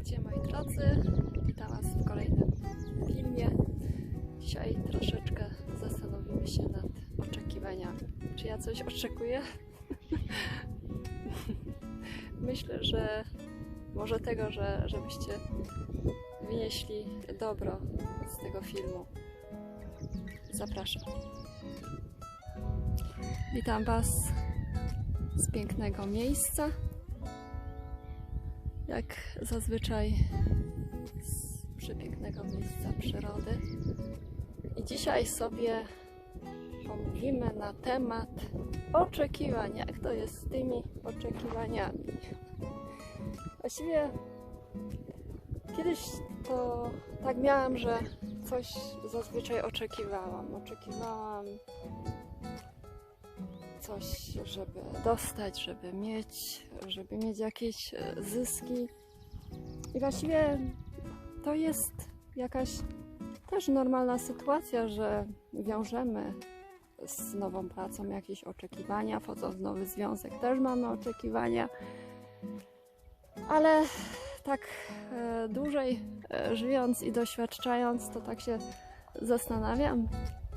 Witajcie moi drodzy, witam Was w kolejnym filmie. Dzisiaj troszeczkę zastanowimy się nad oczekiwaniami. Czy ja coś oczekuję? Myślę, że może tego, że, żebyście wynieśli dobro z tego filmu. Zapraszam. Witam Was z pięknego miejsca jak zazwyczaj z przepięknego miejsca przyrody. I dzisiaj sobie pomówimy na temat oczekiwań. Jak to jest z tymi oczekiwaniami? Właściwie kiedyś to tak miałam, że coś zazwyczaj oczekiwałam. Oczekiwałam coś, żeby dostać, żeby mieć, żeby mieć jakieś e, zyski. I właściwie to jest jakaś też normalna sytuacja, że wiążemy z nową pracą jakieś oczekiwania, wchodząc w nowy związek też mamy oczekiwania. Ale tak e, dłużej e, żyjąc i doświadczając, to tak się zastanawiam,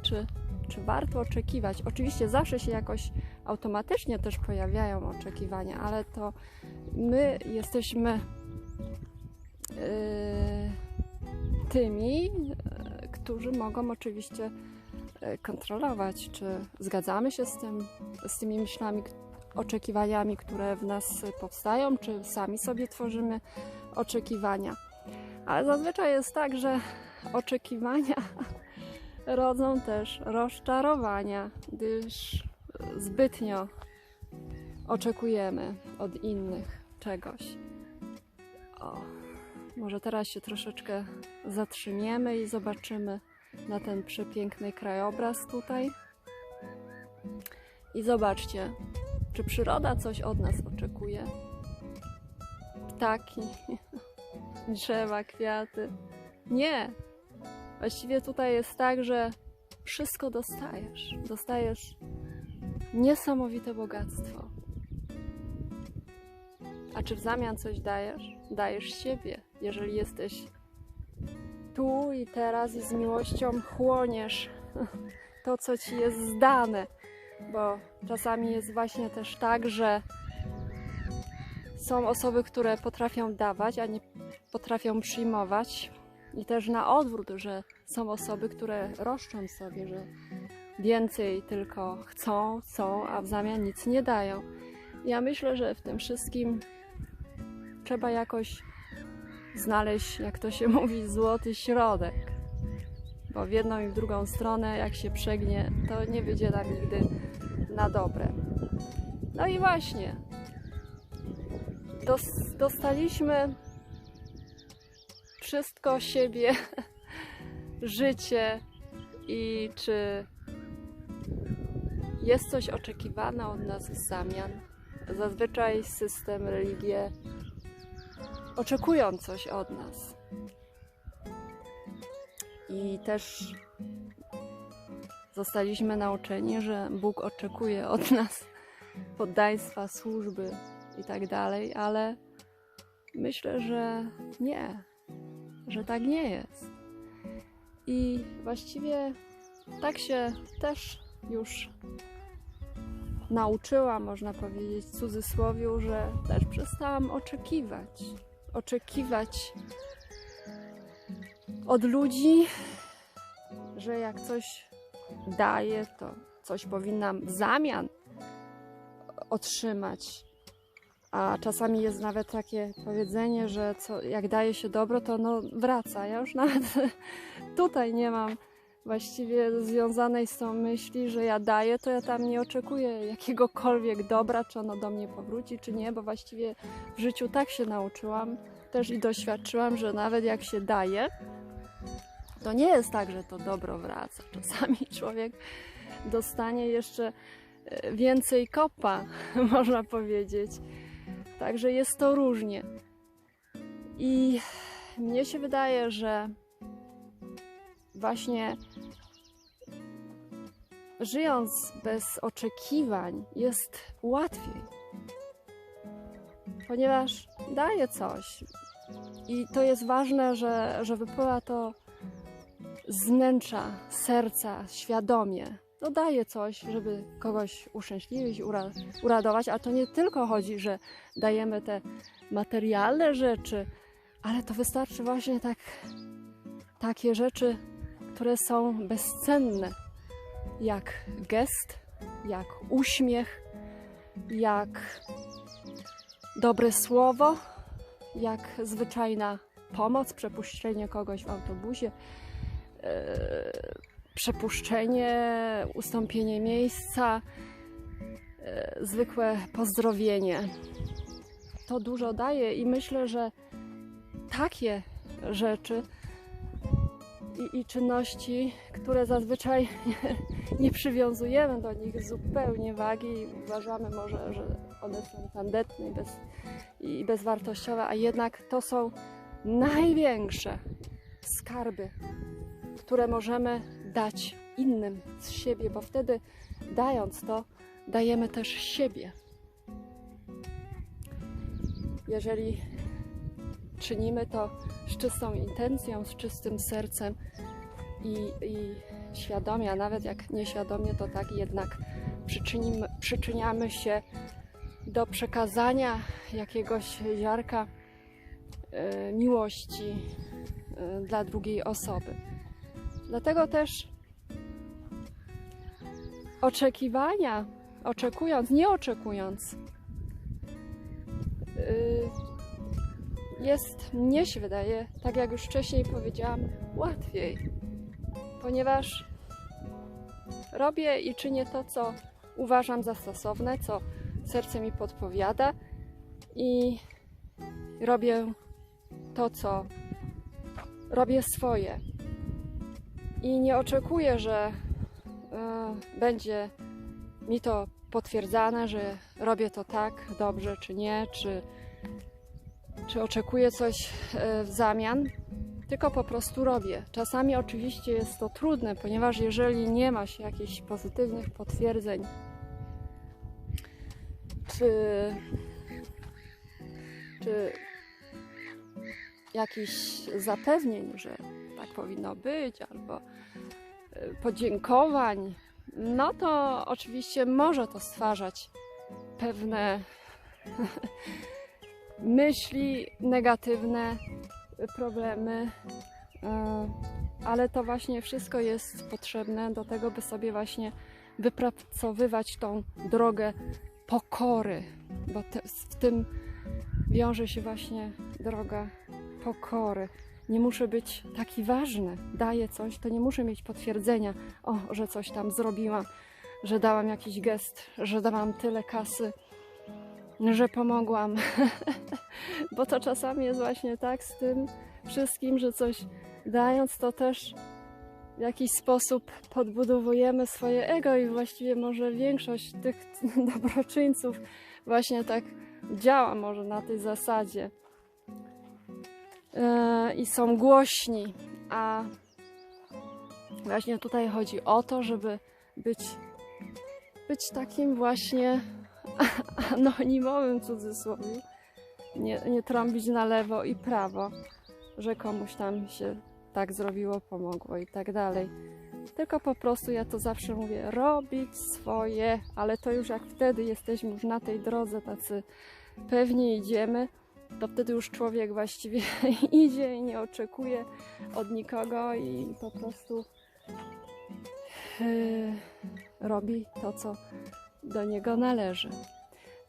czy czy warto oczekiwać. Oczywiście zawsze się jakoś automatycznie też pojawiają oczekiwania, ale to my jesteśmy yy, tymi, yy, którzy mogą oczywiście yy, kontrolować, czy zgadzamy się z, tym, z tymi myślami, oczekiwaniami, które w nas powstają, czy sami sobie tworzymy oczekiwania. Ale zazwyczaj jest tak, że oczekiwania rodzą też rozczarowania, gdyż zbytnio oczekujemy od innych czegoś. O, może teraz się troszeczkę zatrzymiemy i zobaczymy na ten przepiękny krajobraz tutaj. I zobaczcie, czy przyroda coś od nas oczekuje? Ptaki, drzewa, kwiaty. Nie, Właściwie tutaj jest tak, że wszystko dostajesz. Dostajesz niesamowite bogactwo. A czy w zamian coś dajesz? Dajesz siebie. Jeżeli jesteś tu i teraz i z miłością chłoniesz to, co ci jest zdane. Bo czasami jest właśnie też tak, że są osoby, które potrafią dawać, a nie potrafią przyjmować i też na odwrót, że są osoby, które roszczą sobie, że więcej tylko chcą, chcą, a w zamian nic nie dają. Ja myślę, że w tym wszystkim trzeba jakoś znaleźć, jak to się mówi, złoty środek. Bo w jedną i w drugą stronę, jak się przegnie, to nie wyjdzie nam nigdy na dobre. No i właśnie, dostaliśmy wszystko siebie, życie i czy jest coś oczekiwane od nas w zamian. Zazwyczaj system, religie oczekują coś od nas. I też zostaliśmy nauczeni, że Bóg oczekuje od nas poddaństwa, służby i tak ale myślę, że nie że tak nie jest. I właściwie tak się też już nauczyłam, można powiedzieć w cudzysłowie, że też przestałam oczekiwać. Oczekiwać od ludzi, że jak coś daje, to coś powinnam w zamian otrzymać. A czasami jest nawet takie powiedzenie, że co, jak daje się dobro, to no wraca. Ja już nawet tutaj nie mam właściwie związanej z tą myśli, że ja daję, to ja tam nie oczekuję jakiegokolwiek dobra, czy ono do mnie powróci, czy nie, bo właściwie w życiu tak się nauczyłam też i doświadczyłam, że nawet jak się daje, to nie jest tak, że to dobro wraca. Czasami człowiek dostanie jeszcze e, więcej kopa, można powiedzieć. Także jest to różnie. I mnie się wydaje, że właśnie żyjąc bez oczekiwań jest łatwiej. Ponieważ daję coś, I to jest ważne, że, że wypływa to z wnętrza, serca, świadomie. To daje coś, żeby kogoś uszczęśliwić, ura, uradować, a to nie tylko chodzi, że dajemy te materialne rzeczy, ale to wystarczy właśnie tak, takie rzeczy, które są bezcenne, jak gest, jak uśmiech, jak dobre słowo, jak zwyczajna pomoc, przepuszczenie kogoś w autobusie, e, przepuszczenie, ustąpienie miejsca, e, zwykłe pozdrowienie. To dużo daje i myślę, że takie rzeczy i, i czynności, które zazwyczaj nie przywiązujemy do nich zupełnie wagi i uważamy może, że one są tandetne i, bez, i bezwartościowe, a jednak to są największe skarby, które możemy dać innym z siebie, bo wtedy dając to, dajemy też siebie. Jeżeli czynimy to z czystą intencją, z czystym sercem i, i świadomie, a nawet jak nieświadomie, to tak jednak przyczyniamy się do przekazania jakiegoś ziarka y, miłości y, dla drugiej osoby. Dlatego też oczekiwania, oczekując, nie oczekując, y, jest, mnie się wydaje, tak jak już wcześniej powiedziałam, łatwiej, ponieważ robię i czynię to, co uważam za stosowne, co serce mi podpowiada i robię to, co robię swoje. I nie oczekuję, że y, będzie mi to potwierdzane, że robię to tak dobrze, czy nie, czy czy oczekuję coś e, w zamian, tylko po prostu robię. Czasami oczywiście jest to trudne, ponieważ jeżeli nie ma się jakichś pozytywnych potwierdzeń, czy, czy jakichś zapewnień, że powinno być, albo e, podziękowań, no to oczywiście może to stwarzać pewne myśli negatywne, problemy, e, ale to właśnie wszystko jest potrzebne do tego, by sobie właśnie wypracowywać tą drogę pokory, bo te, w tym wiąże się właśnie droga pokory. Nie muszę być taki ważny, daję coś, to nie muszę mieć potwierdzenia, o, że coś tam zrobiłam, że dałam jakiś gest, że dałam tyle kasy, że pomogłam. Bo to czasami jest właśnie tak z tym wszystkim, że coś dając, to też w jakiś sposób podbudowujemy swoje ego i właściwie może większość tych dobroczyńców właśnie tak działa może na tej zasadzie. Yy, I są głośni, a właśnie tutaj chodzi o to, żeby być, być takim właśnie anonimowym cudzysłowie, nie, nie trąbić na lewo i prawo, że komuś tam się tak zrobiło, pomogło i tak dalej. Tylko po prostu ja to zawsze mówię, robić swoje, ale to już jak wtedy jesteśmy już na tej drodze, tacy pewnie idziemy, to wtedy już człowiek właściwie idzie i nie oczekuje od nikogo i po prostu yy, robi to, co do niego należy.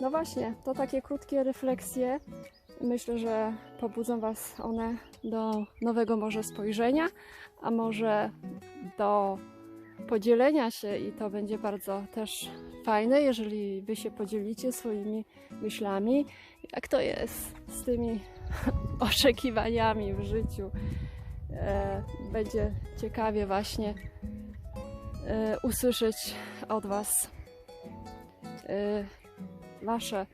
No właśnie, to takie krótkie refleksje. Myślę, że pobudzą Was one do nowego może spojrzenia, a może do podzielenia się i to będzie bardzo też fajne, jeżeli Wy się podzielicie swoimi myślami, jak to jest z tymi oczekiwaniami w życiu. E, będzie ciekawie właśnie e, usłyszeć od Was e, Wasze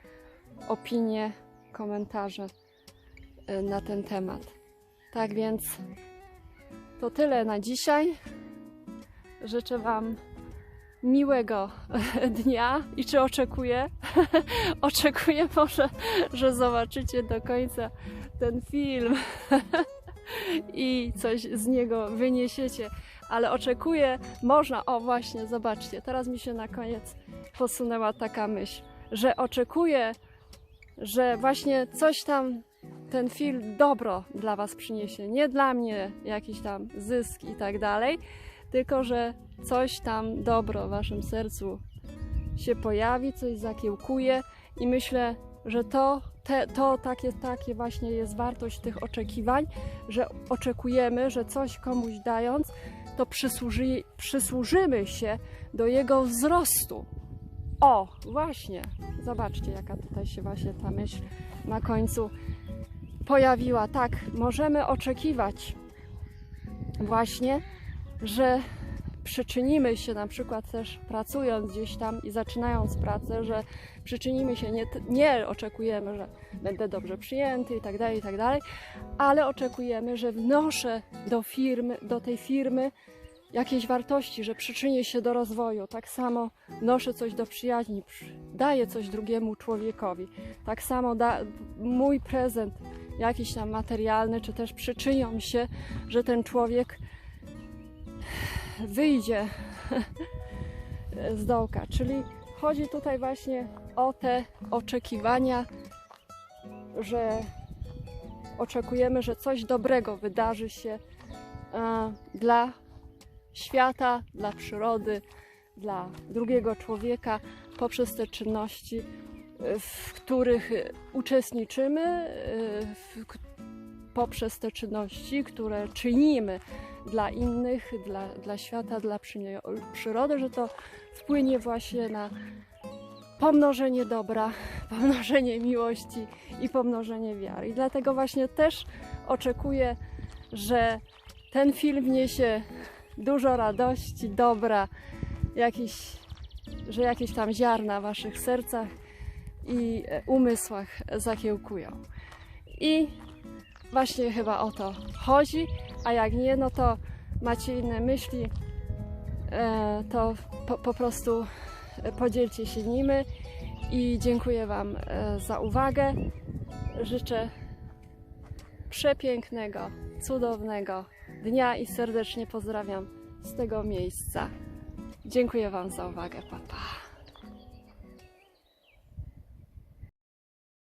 opinie, komentarze na ten temat. Tak więc to tyle na dzisiaj. Życzę Wam miłego dnia i czy oczekuję? oczekuję może, że zobaczycie do końca ten film i coś z niego wyniesiecie. Ale oczekuję, można, o właśnie, zobaczcie, teraz mi się na koniec posunęła taka myśl, że oczekuję, że właśnie coś tam ten film dobro dla Was przyniesie. Nie dla mnie jakiś tam zysk i tak dalej, tylko że coś tam dobro w Waszym sercu się pojawi, coś zakiełkuje i myślę, że to, te, to takie, takie właśnie jest wartość tych oczekiwań, że oczekujemy, że coś komuś dając, to przysłuży, przysłużymy się do jego wzrostu. O, właśnie, zobaczcie, jaka tutaj się właśnie ta myśl na końcu pojawiła. Tak, możemy oczekiwać właśnie, że przyczynimy się na przykład też pracując gdzieś tam i zaczynając pracę, że przyczynimy się, nie, nie oczekujemy, że będę dobrze przyjęty i tak dalej, i tak dalej, ale oczekujemy, że wnoszę do firmy, do tej firmy jakieś wartości, że przyczynię się do rozwoju. Tak samo wnoszę coś do przyjaźni, przy- daję coś drugiemu człowiekowi. Tak samo da, mój prezent jakiś tam materialny, czy też przyczynią się, że ten człowiek wyjdzie z dołka. Czyli chodzi tutaj właśnie o te oczekiwania, że oczekujemy, że coś dobrego wydarzy się e, dla świata, dla przyrody, dla drugiego człowieka poprzez te czynności, e, w których uczestniczymy, e, poprzez te czynności, które czynimy dla innych, dla, dla świata, dla przyrody, że to wpłynie właśnie na pomnożenie dobra, pomnożenie miłości i pomnożenie wiary. I dlatego właśnie też oczekuję, że ten film wniesie dużo radości, dobra, jakiś, że jakieś tam ziarna w waszych sercach i umysłach zakiełkują. I właśnie chyba o to chodzi, a jak nie, no to macie inne myśli, e, to po, po prostu podzielcie się nimi i dziękuję Wam e, za uwagę. Życzę przepięknego, cudownego dnia i serdecznie pozdrawiam z tego miejsca. Dziękuję Wam za uwagę. Pa, pa.